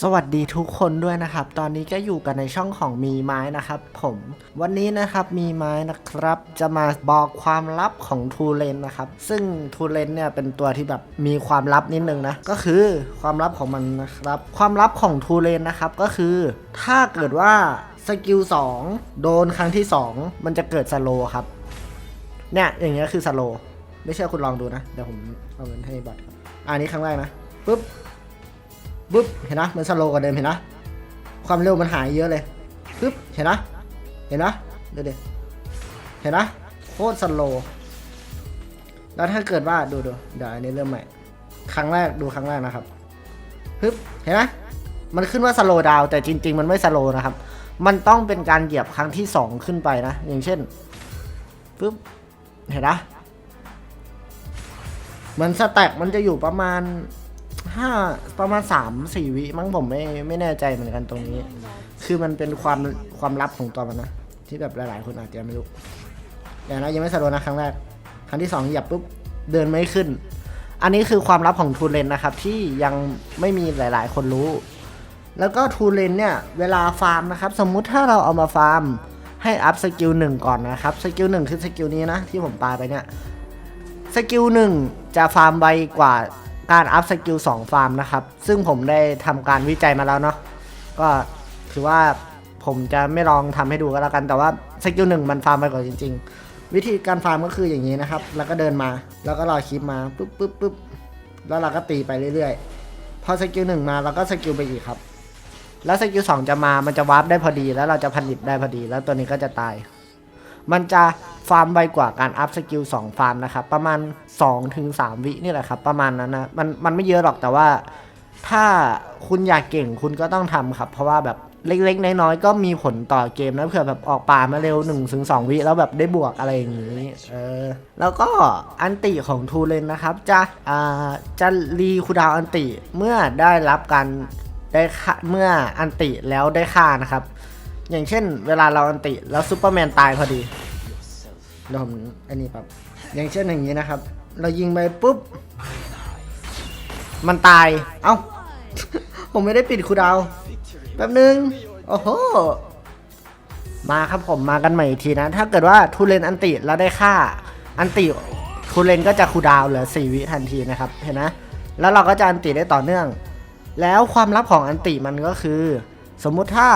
สวัสดีทุกคนด้วยนะครับ ตอนนี้ก็อยู่กันในช่องของมีไม้นะครับ ผม วันนี้นะครับมีไม้นะครับ จะมาบอกความลับของทูเลนนะครับ ซึ่งทูเลนเนี่ยเป็นตัวที่แบบมีความลับนิดนึงนะ ก็คือความลับของมันนะครับ ความลับของทูเลนนะครับก็คือ ถ้าเกิดว่าสกิล2โดนครั้งที่ 2 มันจะเกิดสโลครับ เนี่ยอย่างเงี้ยคือสโลไม่เชื่อคุณลองดูนะ เดี๋ยวผมเอาเงินให้บัตรอันนี้ครั้งแรกนะปุ๊บ ปุ๊บเห็นนะมันสโลกว่าเดิมเห็นนะความเร็วมันหายเยอะเลยปึ๊บเห็นนะเห็นนะเดี๋ยวเดี๋ยวเห็นนะโคตรสโลแล้วถ้าเกิดว่าดูดูเดี๋ยวอันนี้เริ่มใหม่ ครั้งแรกดูครั้งแรกนะครับปึ๊บเห็นไหมมันขึ้นว่าสโลดาวแต่จริง ๆ มันไม่สโลนะครับ มันต้องเป็นการเหยียบครั้งที่สองขึ้นไปนะ อย่างเช่นปึ๊บเห็นนะเหมันสแต็กมันจะอยู่ประมาณ ห้าประมาณสามสี่วิมั้งผมไม่ไม่แน่ใจเหมือนกันตรงนี้ คือมันเป็นความความลับของตัวมันนะ ที่แบบหลาย ๆ คนอาจจะไม่รู้เดี๋ยวนะยังไม่สะดวกนะครั้งแรก ครั้งที่สองเหยียบปุ๊บเดินไม่ขึ้น อันนี้คือความลับของทูเลนนะครับ ที่ยังไม่มีหลาย ๆ คนรู้ แล้วก็ทูเลนเนี่ยเวลาฟาร์มนะครับ สมมุติถ้าเราเอามาฟาร์มให้อัพสกิลหนึ่งก่อนนะครับสกิลหนึ่งคือสกิลนี้นะที่ผมปาไปเนี่ยสกิลหนึ่งจะฟาร์มไวกว่า การอัพสกิล2ฟาร์มนะครับ ซึ่งผมได้ทำการวิจัยมาแล้วเนาะก็ถือว่าผมจะไม่ลองทำให้ดูก็แล้วกัน แต่ว่าสกิลหนึ่งมันฟาร์มไวกว่าจริง ๆ วิธีการฟาร์มก็คืออย่างนี้นะครับ แล้วก็เดินมา แล้วก็รอคลิปมาปุ๊บปุ๊บปุ๊บแล้วเราก็ตีไปเรื่อยๆ พอสกิลหนึ่งมาเราก็สกิลไปอีกครับ แล้วสกิลสองจะมา มันจะวาร์ปได้พอดี แล้วเราจะผลิตได้พอดี แล้วตัวนี้ก็จะตาย มันจะ ฟาร์มไวกว่าการอัพสกิล2ฟาร์มนะครับ ประมาณ2ถึง3วินี่แหละครับ ประมาณนั้นนะมันมันไม่เยอะหรอกแต่ว่า ถ้าคุณอยากเก่งคุณก็ต้องทำครับ เพราะว่าแบบเล็ก ๆ น้อยๆก็มีผลต่อเกมนะเผื่อแบบออกป่ามาเร็ว1ถึง2วิแล้วแบบได้บวกอะไรอย่างนี้เออแล้วก็อันติของทูเลนนะครับ จะอ่าจะรีคูดาวอันติเมื่อได้รับการได้ค่าเมื่ออันติแล้วได้ค่านะครับ อย่างเช่น เวลาเราอันติแล้วซูเปอร์แมนตายพอดี เดี๋ยวผมอันนี้ปั๊บอย่างเช่นอย่างนี้นะครับ เรายิงไปปุ๊บ มันตาย เอ้า ผมไม่ได้ปิดคูดาว แป๊บนึง โอ้โห มาครับผมมากันใหม่อีกทีนะ ถ้าเกิดว่าทูเลนอันติแล้วได้ค่า อันติทูเลนก็จะคูดาวเหลือ4วิทันทีนะครับ เห็นนะ แล้วเราก็จะอันติได้ต่อเนื่อง แล้วความลับของอันติมันก็คือ สมมุติถ้า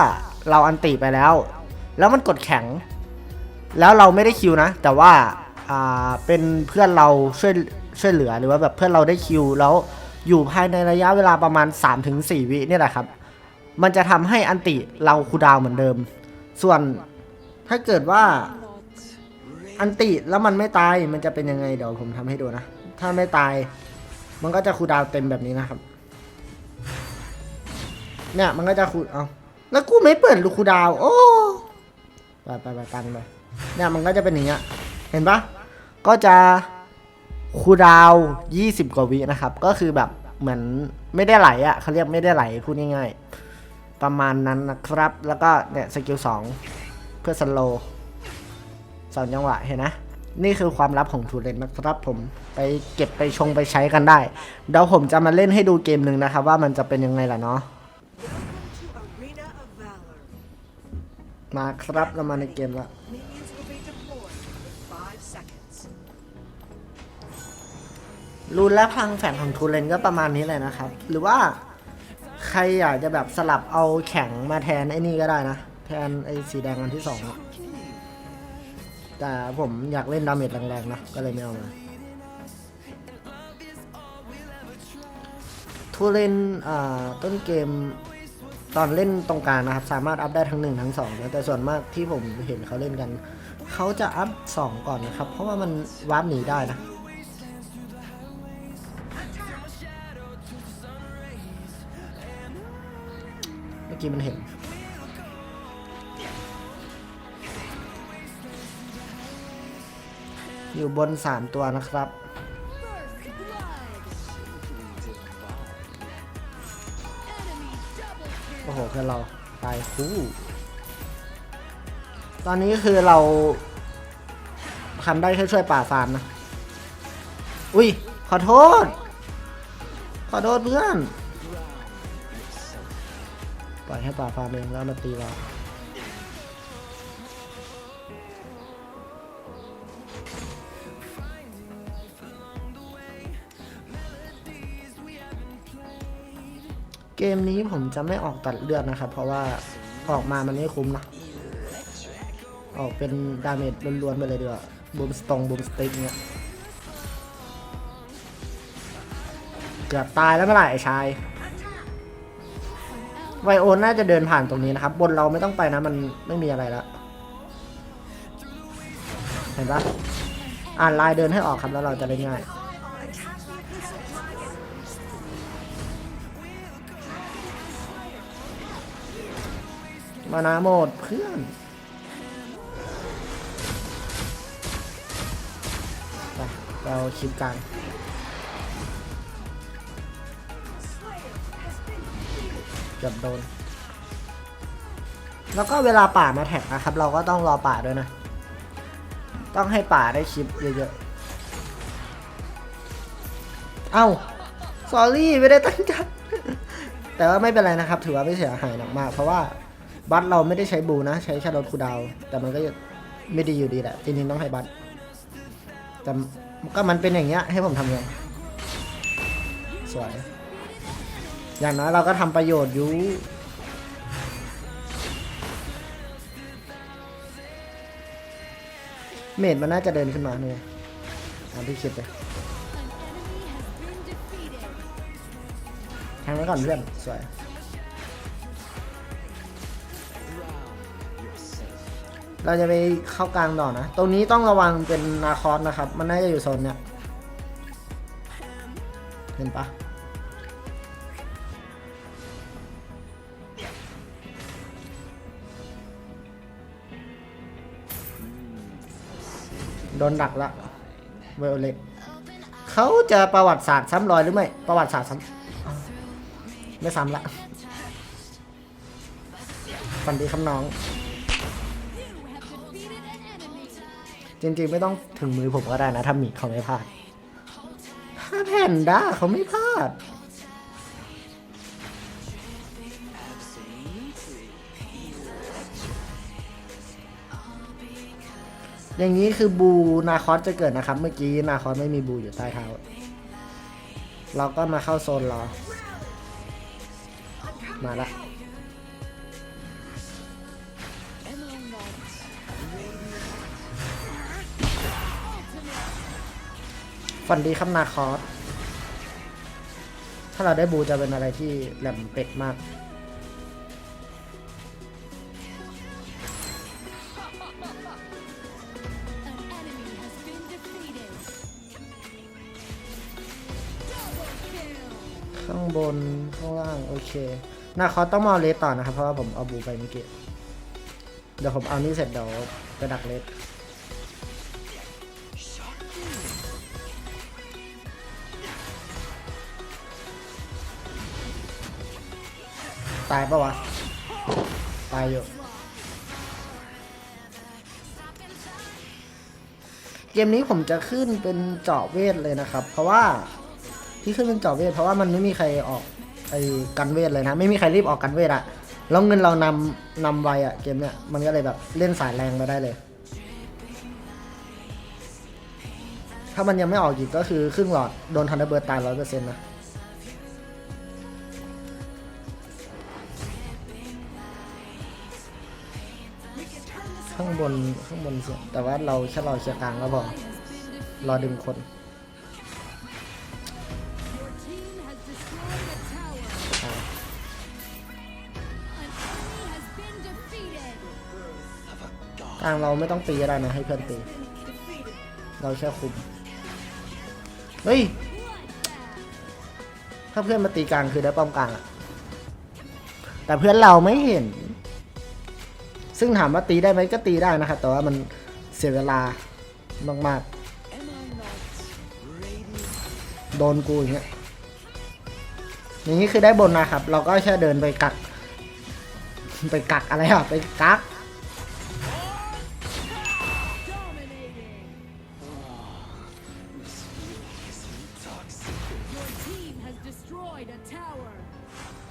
เราอันติไปแล้ว แล้วมันกดแข็ง แล้วเราไม่ได้คิวนะ แต่ว่าอ่าเป็นเพื่อนเราช่วยช่วยเหลือหรือว่าแบบเพื่อนเราได้คิวแล้วอยู่ภายในระยะเวลาประมาณ 3-4 วิเนี่ยแหละครับ มันจะทำให้อันติเราคูดาวเหมือนเดิม ส่วนถ้าเกิดว่าอันติแล้วมันไม่ตายมันจะเป็นยังไงเดี๋ยวผมทำให้ดูนะ ถ้าไม่ตาย มันก็จะคูดาวเต็มแบบนี้นะครับ เนี่ยมันก็จะคูเอาแล้วกูไม่เปิดลูกคูดาว โอ้ไปไปไปตันไป เนี่ยมันก็จะเป็นอย่างเงี้ยเห็นปะก็จะคูดาวยี่สิบกว่าวินะครับ ก็คือแบบเหมือนไม่ได้ไหลอะ่ะเขาเรียกไม่ได้ไหลพูดง่ายๆ ประมาณนั้นนะครับ แล้วก็เนี่ยสกิลสองเพื่อสโลสองจังหวะเห็นนะ นี่คือความลับของทูเรนนะครับ ผมไปเก็บไปชงไปใช้กันได้ เดี๋ยวผมจะมาเล่นให้ดูเกมหนึ่งนะครับ ว่ามันจะเป็นยังไงล่ะเนาะมาครับเรามาในเกมแล้ว รูนและพลังแฝงของทูเลนก็ประมาณนี้เลยนะครับ หรือว่าใครอยากจะแบบสลับเอาแข็งมาแทนไอ้นี่ก็ได้นะ แทนไอ้สีแดงอันที่สองอะแต่ผมอยากเล่นดาเมจแรงๆนะ ก็เลยไม่เอามาทูเลนต้นเกมตอนเล่นตรงกลางนะครับ สามารถอัพได้ทั้งหนึ่งทั้งสองนะแต่ส่วนมากที่ผมเห็นเขาเล่นกัน เขาจะอัพสองก่อนนะครับ เพราะว่ามันวาร์ปหนีได้นะ กี้มันเห็น อยู่บนสามตัวนะครับโอ้โหเพื่อนเราตายคู่ตอนนี้คือเราทำได้แค่ช่วยป่าฟาร์มนะ อุ้ย ขอโทษ ขอโทษเพื่อน ล่อยให้ป่าฟาร์มเองแล้วมาตีเราเกมนี้ผมจะไม่ออกตัดเลือดนะครับ เพราะว่าออกมามันไม่คุ้มนะออกเป็นดาเมจล้วนๆไปเลยดีกว่าบูมสตองบูมสติ๊กเนี่ยเกือบตายแล้วเมื่อไหร่ชาย ไวโอนน่าจะเดินผ่านตรงนี้นะครับ บนเราไม่ต้องไปนะ มันไม่มีอะไรแล้วเห็นปะอ่านลายเดินให้ออกครับแล้วเราจะเล่นง่ายมานาโหมดเพื่อนไปเราคลิปกล เกือบโดน แล้วก็เวลาป่ามาแท็กนะครับ เราก็ต้องรอป่าด้วยนะ ต้องให้ป่าได้คลิปเยอะๆ เอ้าสอรี่ไม่ได้ตั้งใจ แต่ว่าไม่เป็นไรนะครับ ถือว่าไม่เสียหายหนักมาก เพราะว่าบัตเราไม่ได้ใช้บูนะ ใช้แค่รถคูดาว แต่มันก็ไม่ดีอยู่ดีแหละ จริงๆต้องให้บัตแต่ก็มันเป็นอย่างเงี้ย ให้ผมทำยังสวย อย่างน้อยเราก็ทำประโยชน์อยู่เมดมันน่าจะเดินขึ้นมาเนี่ยตามที่คิดเลยแทงไว้ก่อนเพื่อน สวย เราจะไปเข้ากลางต่อนะ ตรงนี้ต้องระวังเป็นนาคอสนะครับ มันน่าจะอยู่โซนเนี้ย เห็นปะ โดนดักละไวโอเลตเขาจะประวัติศาสตร์ซ้ำรอยหรือไม่ ประวัติศาสตร์ซ้ำไม่ซ้ำละฝันดีคำน้อง จริงๆไม่ต้องถึงมือผมก็ได้นะ ถ้ามีเขาไม่พลาดถ้าแพนด้าเขาไม่พลาด อย่างนี้คือบูนาคอสจะเกิดนะครับ เมื่อกี้นาคอสไม่มีบูอยู่ใต้เท้า เราก็มาเข้าโซนรอ มาละฝันดีครับนาคอส ถ้าเราได้บูจะเป็นอะไรที่แหลมเป็ดมาก ข้างบนข้างล่างโอเคนาคอต้องมาเอาเลสต่อนะครับเพราะว่าผมเอาบูไปเมื่อกี้เดี๋ยวผมเอานี่เสร็จเดี๋ยวไปดักเลสตายปะวะ ตายอยู่ เกมนี้ผมจะขึ้นเป็นเจาะเวทเลยนะครับ เพราะว่า ที่ขึ้นเป็นเจาะเวทเพราะว่ามันไม่มีใครออกไอ้กันเวทเลยนะไม่มีใครรีบออกกันเวทอะแล้วเงินเรานำนำไวอะเกมเนี้ยมันก็เลยแบบเล่นสายแรงไปได้เลย ถ้ามันยังไม่ออกอีกก็คือครึ่งหลอดโดนทันเดอร์เบิร์ตายร้อยเปอร์เซ็นต์นะข้างบนข้างบนเสียแต่ว่าเราแค่เราเคลียร์กลางก็พอรอดึงคน กลางเราไม่ต้องตีก็ได้นะให้เพื่อนตี เราแค่คุม เฮ้ย ถ้าเพื่อนมาตีกลางคือได้ป้อมกลางอะแต่เพื่อนเราไม่เห็น ซึ่งถามว่าตีได้ไหมก็ตีได้นะครับแต่ว่ามันเสียเวลามากๆ โดนกูอย่างเงี้ยอย่างนี้คือได้บนนะครับ เราก็แค่เดินไปกัก ไปกักอะไรอะ ไปกัก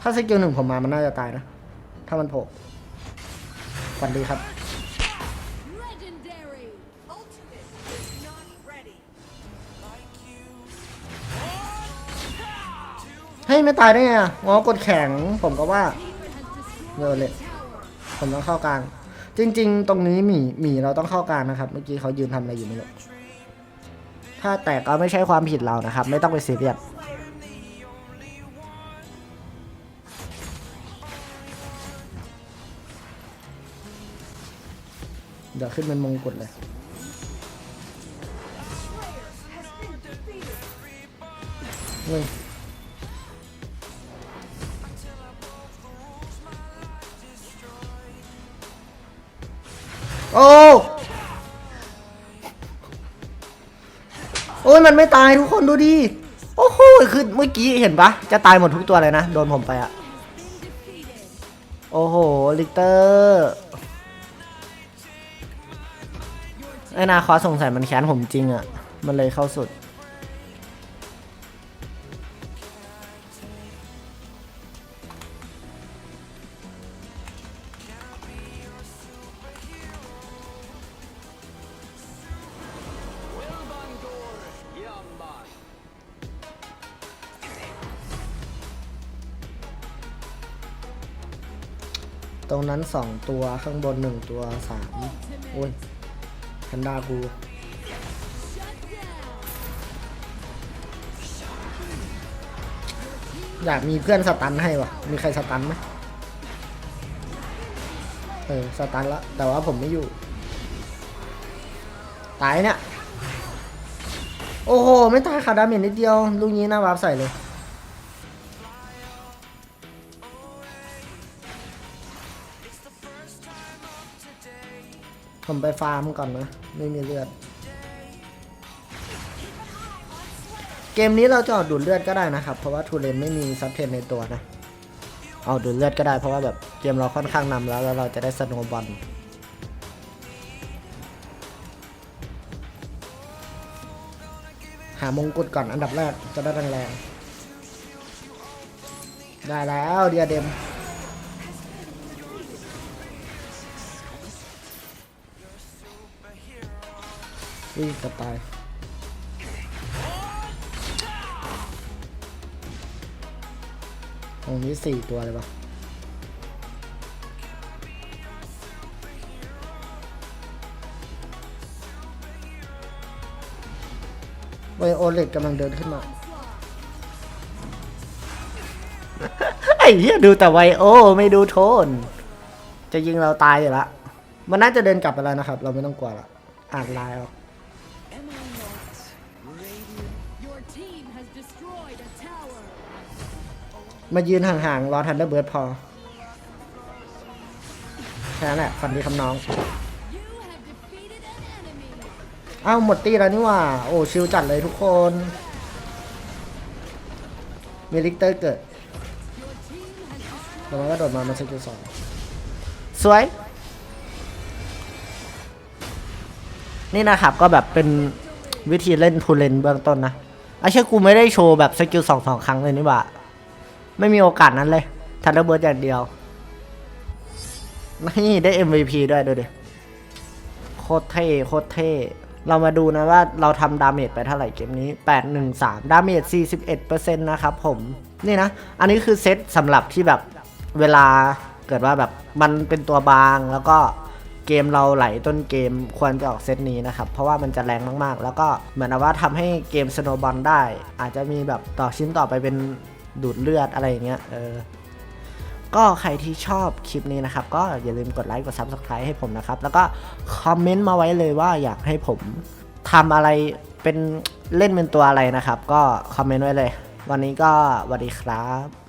ถ้าสกิลหนึ่งผมมามันน่าจะตายนะ ถ้ามันโผล่ฝันดีครับ Legendary. Ultimate is not ready. เฮ้ยไม่ตายได้ไงอะงอกดแข็งผมก็ว่า Has destroyed เร็วเลย a tower. ผมต้องเข้ากลาง จริง ๆ ตรงนี้หมีหมีเราต้องเข้ากลางนะครับ เมื่อกี้เขายืนทำอะไรอยู่ไม่รู้ถ้าแตกก็ไม่ใช่ความผิดเรานะครับ ไม่ต้องไปซีเรียส เดี๋ยวขึ้นเป็นมงกุฎเลยเฮ้ยโอ้โอ้ยมันไม่ตายทุกคนดูดิ โอ้โหคือเมื่อกี้เห็นปะจะตายหมดทุกตัวเลยนะ โดนผมไปอะโอ้โห ลิกเตอร์ อ้นาคอสงสัยมันแค้นผมจริงอะ มันเลยเข้าสุด ตรงนั้นสองตัวข้างบนหนึ่งตัวสามโอ้ย แพนด้ากูอยากมีเพื่อนสตันให้วะมีใครสตันไหมเออสตันละแต่ว่าผมไม่อยู่ ตายเนี่ย โอ้โห ไม่ตายค่ะดาเมจนิดเดียว ลูกนี้น้าวาร์ปใส่เลย ผมไปฟาร์มก่อนนะ ไม่มีเลือด เกมนี้เราจะเอาดูดเลือดก็ได้นะครับ เพราะว่าทูเรนไม่มีซับเทนในตัวนะ เอาดูดเลือดก็ได้เพราะว่าแบบเกมเราค่อนข้างนำแล้วแล้วเราจะได้สโนบอลหามงกุฎก่อนอันดับแรกจะได้แรงๆได้แล้วเดียเดม อุ้ยกระตายตรงนี้สี่ตัวเลยปะไวโอเล็กกำลังเดินขึ้นมา ไอ้เหี้ยดูแต่ไวโอ ไม่ดูโทน จะยิงเราตายอยู่ละ มันน่าจะเดินกลับไปแล้วนะครับ เราไม่ต้องกลัวละอ่านไลน์เอา Your มายืนห่างๆ รอทันเดอร์เบิร์ดพอ แค่นั้นแหละฟันดีคำน้อง You have defeated an enemy. อ้าว หมดตีแล้วนี่หว่า โอ้ ชิลจัดเลยทุกคน มีลิกเตอร์เกิด Your team has destroyed แล้วมันก็โดดมามาสกิลสองสวย นี่นะครับก็แบบเป็นวิธีเล่นทูเลนเบื้องต้นนะ อ้เชื่อกูไม่ได้โชว์แบบสกิลสองสองครั้งเลยนี่หว่าไม่มีโอกาสนั้นเลย ทันเดอร์เบิร์ดอย่างเดียว นี่ได้ MVP ด้วยดูดิ โคตรเท่โคตรเท่ เรามาดูนะว่าเราทำดาเมจไปเท่าไหร่เกมนี้ 813 ดาเมจ 41%นะครับผม นี่นะ อันนี้คือเซตสำหรับที่แบบเวลาเกิดว่าแบบมันเป็นตัวบางแล้วก็ เกมเราไหลต้นเกมควรจะออกเซตนี้นะครับ เพราะว่ามันจะแรงมากๆ แล้วก็เหมือนว่าทำให้เกมสโนบอลได้ อาจจะมีแบบต่อชิ้นต่อไปเป็นดูดเลือดอะไรอย่างเงี้ยเออก็ใครที่ชอบคลิปนี้นะครับ ก็อย่าลืมกดไลค์กด Subscribe ให้ผมนะครับ แล้วก็คอมเมนต์มาไว้เลยว่าอยากให้ผมทำอะไรเป็นเล่นเป็นตัวอะไรนะครับ ก็คอมเมนต์ไว้เลย วันนี้ก็สวัสดีครับ